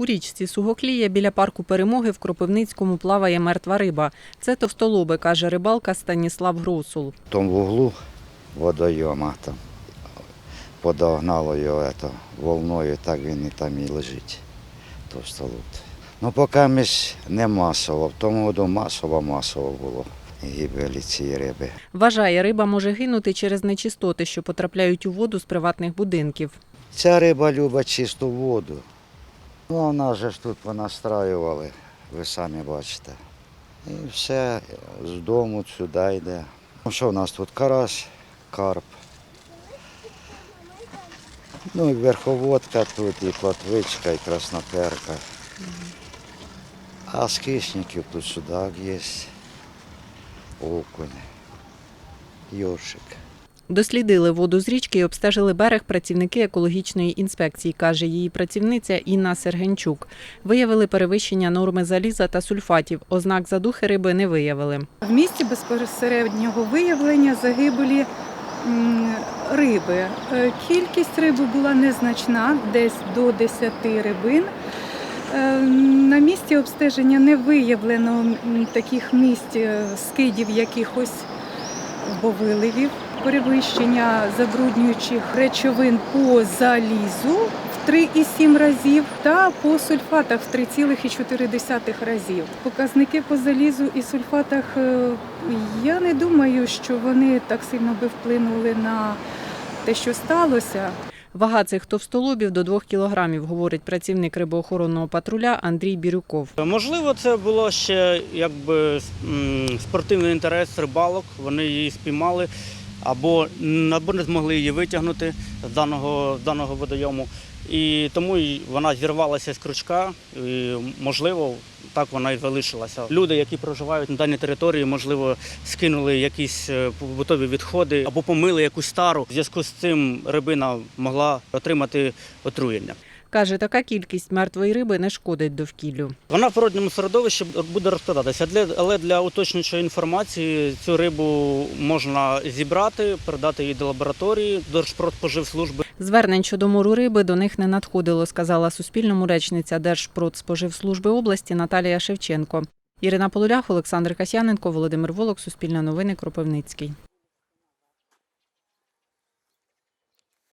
У річці Сугоклія біля парку перемоги в Кропивницькому плаває мертва риба. Це товстолоби, каже рибалка Станіслав Гросул. В тому вуглу водойома там подогнало його ето, волною, так він і там і лежить. Товстолут. Ну, поки між не масово, в тому году масово-масово було гибелі цієї риби. Вважає, риба може гинути через нечистоти, що потрапляють у воду з приватних будинків. Ця риба любить чисту воду. Ну, а нас же ж тут понастраювали, ви самі бачите. І все з дому сюди йде. Ну, що в нас тут? Карась, карп. Ну і верховодка тут, і плотвичка, і красноперка. А з кишників тут судак є, окунь, йоршик. Дослідили воду з річки і обстежили берег працівники екологічної інспекції, каже її працівниця Інна Сергенчук. Виявили перевищення норми заліза та сульфатів. Ознак задухи риби не виявили. В місті безпосереднього виявлення загибелі риби. Е, Кількість риби була незначна, десь до 10 рибин. Е, На місці обстеження не виявлено таких місць е, скидів якихось або виливів, перевищення забруднюючих речовин по залізу в 3,7 разів та по сульфатах в 3,4 разів. Показники по залізу і сульфатах е, я не думаю, що вони так сильно би вплинули на те, що сталося. Вага цих товстолобів до 2 кілограмів, говорить працівник рибоохоронного патруля Андрій Бірюков. Можливо, це було ще якби спортивний інтерес рибалок. Вони її спіймали або, або не змогли її витягнути з даного, з даного водойому. І тому вона зірвалася з крючка, і, можливо, так вона і залишилася. Люди, які проживають на даній території, можливо, скинули якісь е, побутові відходи або помили якусь стару. В зв'язку з цим рибина могла отримати отруєння. Каже, така кількість мертвої риби не шкодить довкіллю. Вона в природньому середовищі буде розкладатися, Для- але для уточнюючої інформації цю рибу можна зібрати, передати її до лабораторії, Держпродспоживслужби. Звернень щодо мору риби до них не надходило, сказала Суспільному речниця Держпродспоживслужби області Наталія Шевченко. Ірина Полулях, Олександр Касяненко, Володимир Волок, Суспільне новини, Кропивницький.